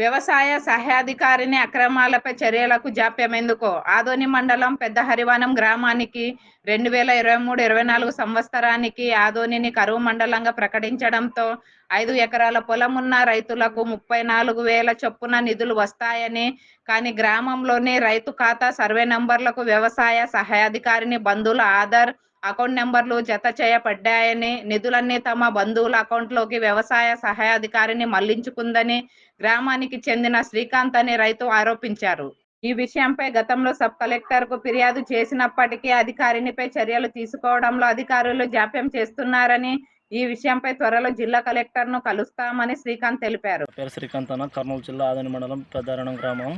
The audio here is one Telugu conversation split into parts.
వ్యవసాయ సహాయాధికారిని అక్రమాలపై చర్యలకు జాప్యం ఎందుకో? ఆదోని మండలం పెద్ద హరివానం గ్రామానికి రెండు వేల ఇరవై మూడు ఇరవై నాలుగు సంవత్సరానికి ఆదోనిని కరువు మండలంగా ప్రకటించడంతో ఐదు ఎకరాల పొలం ఉన్న రైతులకు ముప్పై నాలుగు వేల చొప్పున నిధులు వస్తాయని కానీ గ్రామంలోని రైతు ఖాతా సర్వే నంబర్లకు వ్యవసాయ సహాయాధికారిని బంధువుల ఆధార్ అకౌంట్ నెంబర్లు జత చేయబడ్డాయని నిధులన్నీ తమ బంధువుల అకౌంట్లోకి వ్యవసాయ సహాయాధికారిని మళ్ళించుకుందని గ్రామానికి చెందిన శ్రీకాంత్ అనే రైతు ఆరోపించారు. ఈ విషయంపై గతంలో సబ్ కలెక్టర్కు ఫిర్యాదు చేసినప్పటికీ అధికారినిపై చర్యలు తీసుకోవడంలో అధికారులు జాప్యం చేస్తున్నారని ఈ విషయంపై త్వరలో జిల్లా కలెక్టర్ను కలుస్తామని శ్రీకాంత్ తెలిపారు. పేరు శ్రీకాంత్ అన్న. కర్నూలు జిల్లా ఆదని మండలం పెద్దారణం గ్రామం.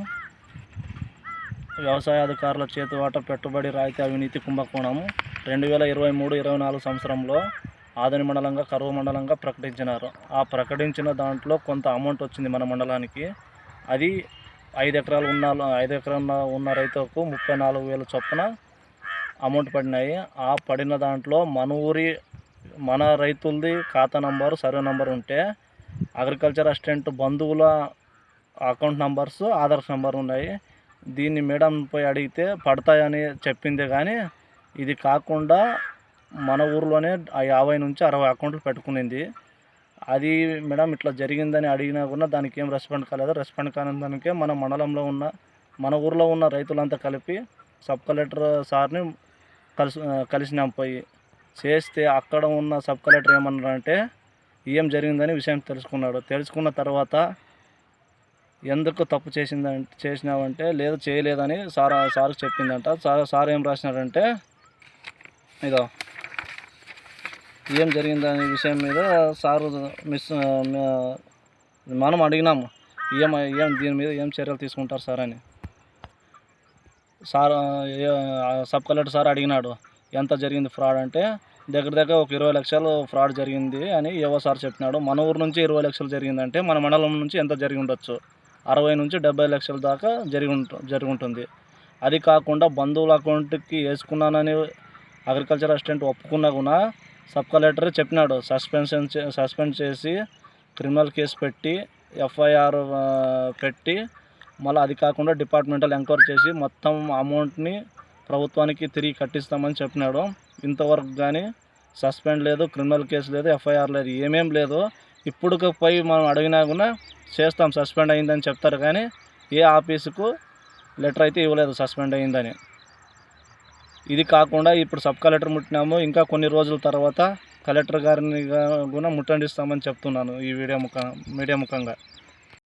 వ్యవసాయ అధికారుల చేతివాట పెట్టుబడి రాయితీ అవినీతి కుంభకోణం రెండు వేల ఇరవై మూడు ఇరవై నాలుగు సంవత్సరంలో ఆదని మండలంగా కరువు మండలంగా ప్రకటించినారు. ఆ ప్రకటించిన దాంట్లో కొంత అమౌంట్ వచ్చింది మన మండలానికి. అది ఐదు ఎకరాలు ఉన్న ఐదు ఎకరాల ఉన్న రైతుకు ముప్పై నాలుగు వేల చొప్పున అమౌంట్ పడినాయి. ఆ పడిన దాంట్లో మన ఊరి మన రైతులది ఖాతా నంబరు సర్వే నంబర్ ఉంటే అగ్రికల్చర్ అసిస్టెంట్ బంధువుల అకౌంట్ నంబర్స్ ఆధార్ నంబర్ ఉన్నాయి. దీన్ని మేడం పోయి అడిగితే పడతాయని చెప్పిందే కానీ ఇది కాకుండా మన ఊర్లోనే ఆ యాభై నుంచి అరవై అకౌంట్లు పెట్టుకునింది. అది మేడం ఇట్లా జరిగిందని అడిగినా కూడా దానికి ఏం రెస్పాండ్ కాలేదు. రెస్పాండ్ కాని దానికే మన మండలంలో ఉన్న మన ఊర్లో ఉన్న రైతులంతా కలిపి సబ్ కలెక్టర్ సార్ని కలిసి కలిసినాం పోయి. చేస్తే అక్కడ ఉన్న సబ్ కలెక్టర్ ఏమన్నారంటే ఏం జరిగిందని విషయం తెలుసుకున్నాడు. తెలుసుకున్న తర్వాత ఎందుకు తప్పు చేసిందంటే చేసినావంటే లేదు చేయలేదని సార్ సార్కి చెప్పిందంట. సార్ సార్ ఏం రాసినాడంటే ఇదో ఏం జరిగిందనే విషయం మీద సారు మిస్ మనం అడిగినాము. ఏం ఏం దీని మీద ఏం చర్యలు తీసుకుంటారు సార్ అని. సార్ సబ్ కలెక్టర్ సార్ అడిగినాడు ఎంత జరిగింది ఫ్రాడ్ అంటే దగ్గర దగ్గర ఒక ఇరవై లక్షలు ఫ్రాడ్ జరిగింది అని ఏవో సార్ చెప్పినాడు. మన ఊరు నుంచి ఇరవై లక్షలు జరిగిందంటే మన మండలం నుంచి ఎంత జరిగి ఉండొచ్చు? అరవై నుంచి డెబ్బై లక్షల దాకా జరిగి ఉంటు ఉంటుంది అది కాకుండా బంధువుల అకౌంట్కి వేసుకున్నానని అగ్రికల్చర్ అసిస్టెంట్ ఒప్పుకున్నా కూడా సబ్ కలెక్టర్ చెప్పినాడు. సస్పెన్షన్ సస్పెండ్ చేసి క్రిమినల్ కేసు పెట్టి ఎఫ్ఐఆర్ పెట్టి మళ్ళీ అది కాకుండా డిపార్ట్మెంటల్ ఎంక్వైరీ చేసి మొత్తం అమౌంట్ని ప్రభుత్వానికి తిరిగి కట్టిస్తామని చెప్పినాడు. ఇంతవరకు కానీ సస్పెండ్ లేదు క్రిమినల్ కేసు లేదు ఎఫ్ఐఆర్ లేదు ఏమేం లేదు. ఇప్పుడుకు పోయి మనం అడిగినా కూడా చేస్తాం సస్పెండ్ అయిందని చెప్తారు కానీ ఏ ఆఫీసుకు లెటర్ అయితే ఇవ్వలేదు సస్పెండ్ అయిందని. ఇది కాకుండా ఇప్పుడు సబ్ కలెక్టర్ ముట్టినాము ఇంకా కొన్ని రోజుల తర్వాత కలెక్టర్ గారిని కూడా ముట్టండిస్తామని చెప్తున్నాను ఈ వీడియో ముఖ మీడియా ముఖంగా.